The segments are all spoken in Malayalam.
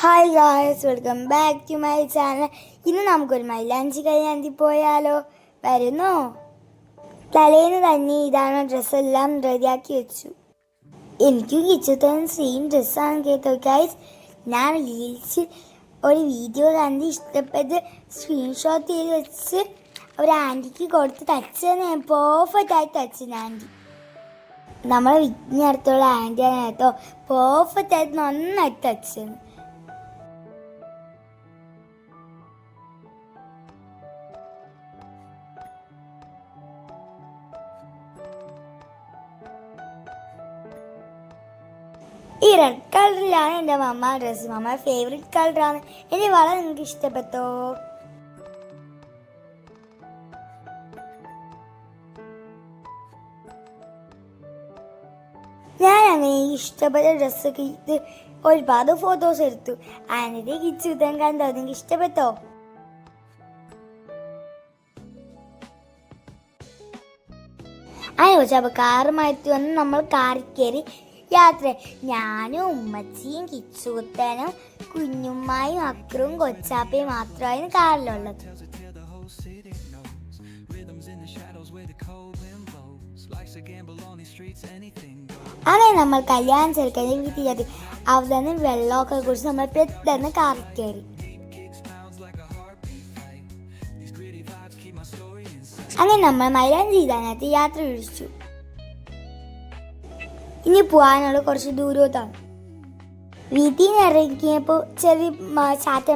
Hi guys welcome back to my channel ഇന്ന് നമുക്കൊരു മൈലാഞ്ചി കല്യാണത്തിൽ പോയാലോ? വരുന്നോ? തലേന്ന് തന്നെ ഇതാണ് ഡ്രസ്സെല്ലാം റെഡിയാക്കി വെച്ചു. എനിക്ക് കിച്ചുത്തൻ സെയിം ഡ്രസ്സാണ് കേട്ടോ ഗൈസ് ഞാൻ റീൽസിൽ ഒരു വീഡിയോ കണ്ട് ഇഷ്ടപ്പെട്ട് സ്ക്രീൻഷോട്ട് ചെയ്ത് വെച്ച് ഒരു ആന്റിക്ക് കൊടുത്ത് തച്ചത് പെർഫെക്റ്റ് പെർഫെക്റ്റായി തച്ചത് ആന്റി. നമ്മളെ വീട്ടിന് അടുത്തുള്ള ആന്റിയാണ് കേട്ടോ. പെർഫെക്റ്റ് ആയിട്ട് നന്നായിട്ട് തച്ചത്. ഈ റെഡ് കളറിലാണ് എന്റെ മമ്മ ഡ്രസ്സ് മമ്മ ഫേവറേറ്റ് കളറാണ് എന്റെ വള നിങ്ങൾക്ക് ഇഷ്ടപ്പെട്ടോ. ഞാൻ അങ്ങനെ ഇഷ്ടപ്പെട്ട ഡ്രസ്സൊക്കെ ഇത് ഒരുപാട് ഫോട്ടോസ് എടുത്തു. അതിന്റെ കിച്ചു ഇതാൻ കണ്ടോ. നിങ്ങൾക്ക് ഇഷ്ടപ്പെട്ടോ? അതിനെ കുറിച്ച് അപ്പോൾ കാറുമായിട്ട് വന്ന് നമ്മൾ കാറിൽ കയറി യാത്ര. ഞാനും ഉമ്മച്ചിയും കിച്ചുകുത്തനും കുഞ്ഞുമ്മായും അക്രും കൊച്ചാപ്പയും മാത്രമായിരുന്നു കാറിലുള്ളത്. അങ്ങനെ നമ്മൾ കല്യാണം ചെറുക്കന്റെ വീട്ടിലെത്തി അവിടെ നിന്ന് വെള്ളമൊക്കെ കുറിച്ച് നമ്മൾ പെട്ടെന്ന് കാറിൽ കയറി. അങ്ങനെ നമ്മൾ മൈലാഞ്ചി ചെയ്താനകത്ത് യാത്ര വിളിച്ചു. ഇനി പോകാനുള്ള കുറച്ച് ദൂരത്താണ് വീട്ടിൽ നിന്ന് ഇറങ്ങിയപ്പോൾ ചെറിയ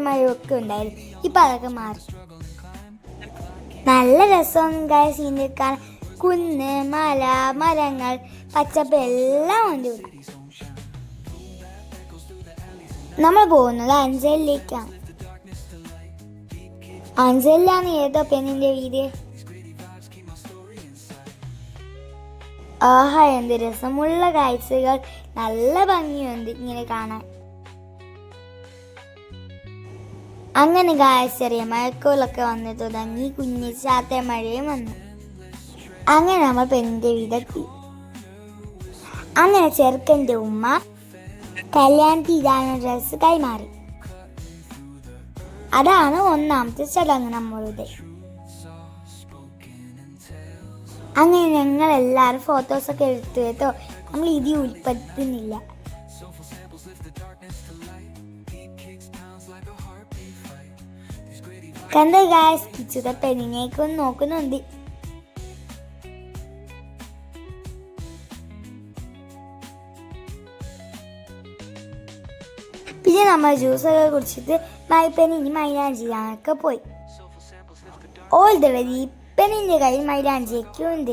മഴയൊക്കെ ഉണ്ടായിരുന്നു. ഇപ്പം അതൊക്കെ മാറി. നല്ല രസമാണ് സീനിൽ കാണാൻ. കുന്ന് മല മരങ്ങൾ പച്ചപ്പ് എല്ലാം ഉണ്ട് നമ്മൾ പോകുന്നത് അഞ്ചലിലേക്കാണ്. അഞ്ചലിലാണ് ഏതോ പെണ്ണിന്റെ വീട്. ആഹാ എന്ത് രസമുള്ള കാഴ്ചകൾ. നല്ല ഭംഗിയുണ്ട് ഇങ്ങനെ കാണാൻ. അങ്ങനെ കാഴ്ചറിയ മഴക്കോലൊക്കെ വന്നു തുടങ്ങി. കുഞ്ഞി ചാത്ത മഴയും വന്നു. അങ്ങനെ നമ്മൾ പെണ്ണിന്റെ വീടെത്തി. അങ്ങനെ ചെറുക്കന്റെ ഉമ്മ കല്യാണത്തിൽ ഇതാണ് ഡ്രസ്സ് കൈമാറി. അതാണ് ഒന്നാമത്തെ ചടങ്ങ് നമ്മളുടെ. അങ്ങനെ ഞങ്ങൾ എല്ലാവരും ഫോട്ടോസൊക്കെ എടുത്തു കേട്ടോ. നമ്മൾ ഇത് ഉൾപ്പെടുത്തുന്നില്ല കണ്ടോ ഗാസ് കിച്ചുത പെണ്ണിനേക്കൊന്ന് നോക്കുന്നുണ്ട്. പിന്നെ നമ്മൾ ജ്യൂസൊക്കെ കുടിച്ചിട്ട് മൈപ്പനി ഇനി മൈലാഞ്ചിയാനൊക്കെ പോയി. ഓൾ ദ വഴി പെണ്ണിന്റെ കയ്യിൽ മൈലാഞ്ചിയൊക്കെ ഉണ്ട്.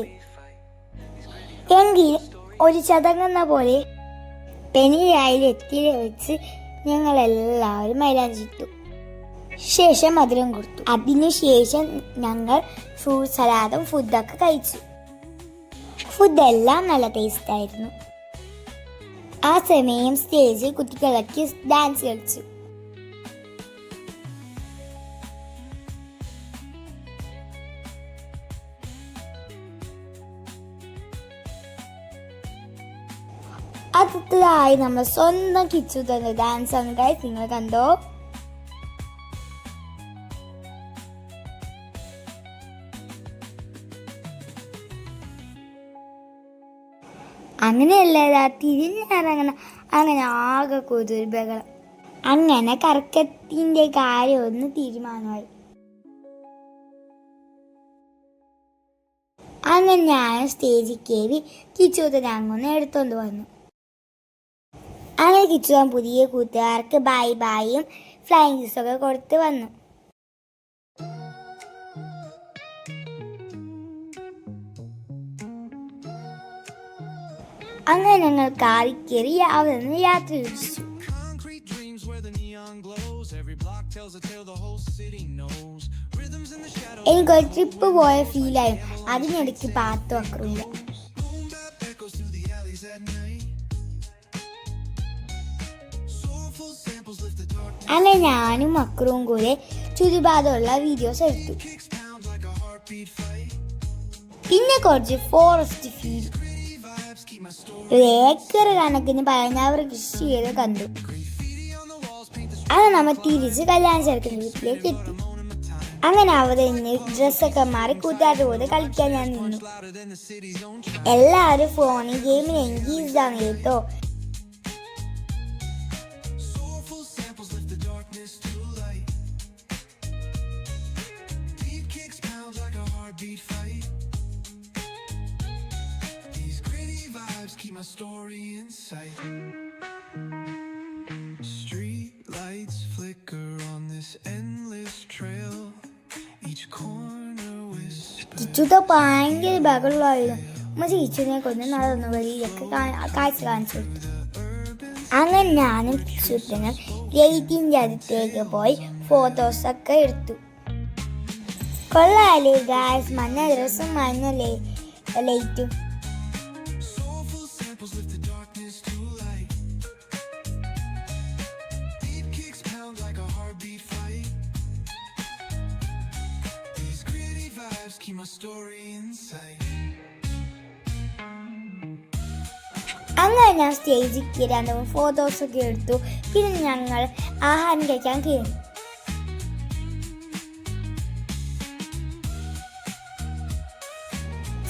എങ്കിൽ ഒരു ചതങ്ങുന്ന പോലെ പെണ്ണിനായി എത്തിയിൽ വെച്ച് ഞങ്ങളെല്ലാവരും മൈലാഞ്ചിട്ടു ശേഷം മധുരം കൊടുത്തു. അതിനുശേഷം ഞങ്ങൾ ഫ്രൂട്ട് സലാദും ഫുഡൊക്കെ കഴിച്ചു. ഫുഡ് എല്ലാം നല്ല ടേസ്റ്റ് ആയിരുന്നു. ആ സമയം സ്റ്റേജിൽ കുട്ടികളൊക്കെ ഡാൻസ് കളിച്ചു. അടുത്തതായി നമ്മൾ സ്വന്തം കിച്ചു തന്നെ ഡാൻസ് ആണ്. ഗൈസ് നിങ്ങൾ കണ്ടോ? അങ്ങനെയല്ല തിരിഞ്ഞിറങ്ങണം അങ്ങനെ ആകെ കൊതൊരു ബഹളം അങ്ങനെ കറക്കത്തിന്റെ കാര്യം ഒന്ന് തീരുമാനമായി. അങ്ങനെ ഞാൻ സ്റ്റേജിൽ കയറി കിച്ചുതനെ അങ്ങൊന്ന് എടുത്തോണ്ട് വന്നു. അങ്ങനെ കിച്ചുവാൻ പുതിയ കൂട്ടുകാർക്ക് ബായ് ബായും ഫ്ലൈങ് ഒക്കെ കൊടുത്ത് വന്നു. അങ്ങനെ ഞങ്ങൾ കാറി കയറി അവിടെ നിന്ന് യാത്ര തിരിച്ചു. എനിക്കൊരു ട്രിപ്പ് പോയ ഫീലായി അതിനിടയ്ക്ക് പാത്തു അക്രൂല അങ്ങനെ ഞാനും അക്രവും കൂടെ ചുറ്റുപാടുള്ള വീഡിയോസ് എടുത്തു. പിന്നെ കുറച്ച് ഫോറസ്റ്റ് ഫീൽ ഏക്കർ കണക്കിന് പതിനാറ് കൃഷി ചെയ്ത് കണ്ടു. അത് നമ്മൾ തിരിച്ച് കല്യാണം ചേർക്കുന്ന വീട്ടിലേക്ക് എത്തി. അങ്ങനെ അവിടെ നിന്ന് ഡ്രസ്സൊക്കെ മാറി കൂട്ടുകാരുടെ കൂടെ കളിക്കാൻ ഞാൻ നിന്നു. എല്ലാവരും ഫോണിൽ ഗെയിമിന് എൻഗേജ് ആണ് കേട്ടോ. Keep my story in sight. Street lights flicker on this endless trail. Each corner whispers. കിച്ചുത്തെ ഭയങ്കര ബഹളമായിരുന്നു ഉമ്മ കിച്ചുവിനെ കൊണ്ട് നടന്നു വെളിയിലൊക്കെ കാ- കാഴ്ച കാണിച്ചു കൊടുത്തു അങ്ങനെ ഞാനും കിച്ചുട്ടനും ലൈറ്റിന്റെ അടുത്തേക്ക് പോയി ഫോട്ടോസൊക്കെ എടുത്തു കൊള്ളാലേ ഗായ്സ് മഞ്ഞ ഡ്രസ്സും മഞ്ഞ ലൈറ്റും Samples lift the darkness to light. Deep kicks pound like a heartbeat fight. These gritty vibes keep my story in sight. അങ്ങനെ ഞാൻ സ്റ്റേജിൽ കയറി ഫോട്ടോസൊക്കെ എടുത്തു പിന്നെ ഞങ്ങൾ ആഹാരം കഴിക്കാൻ കയറി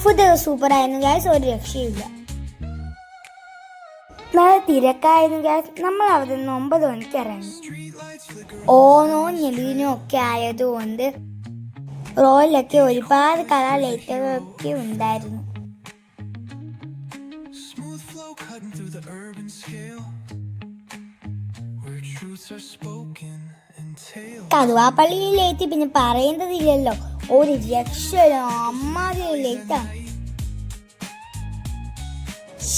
ഫുഡ് സൂപ്പർ ആയിരുന്നു ഗ്യാസ് ഒരു രക്ഷയില്ല നല്ല തിരക്കായിരുന്നു ഗ്യാസ് നമ്മൾ അവിടെ നിന്ന് ഒമ്പത് മണിക്ക് ഇറങ്ങി. ഓണോ ഞെലിനോ ഒക്കെ ആയതുകൊണ്ട് റോയിലൊക്കെ ഒരുപാട് കളർ ലൈറ്റുകളൊക്കെ ഉണ്ടായിരുന്നു കടുവാപ്പള്ളിയിലേക്ക് പിന്നെ പറയേണ്ടതില്ലല്ലോ. ഒരു രക്ഷ അമ്മാതിരി urban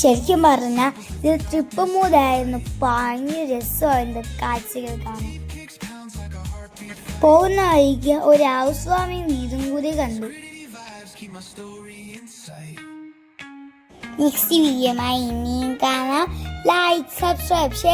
ശരിക്കും പറഞ്ഞാൽ ഇത് ട്രിപ്പ് മൂടായിരുന്നു. ഭയങ്കര രസമായിരുന്നു കാഴ്ചകൾ കാണാൻ. പോകുന്ന വഴിക്ക് ഒരു ഹൗസ് വീടും കൂടി കണ്ടു. നെക്സ്റ്റ് വീഡിയോ ഇനിയും കാണാം. Like subscribe share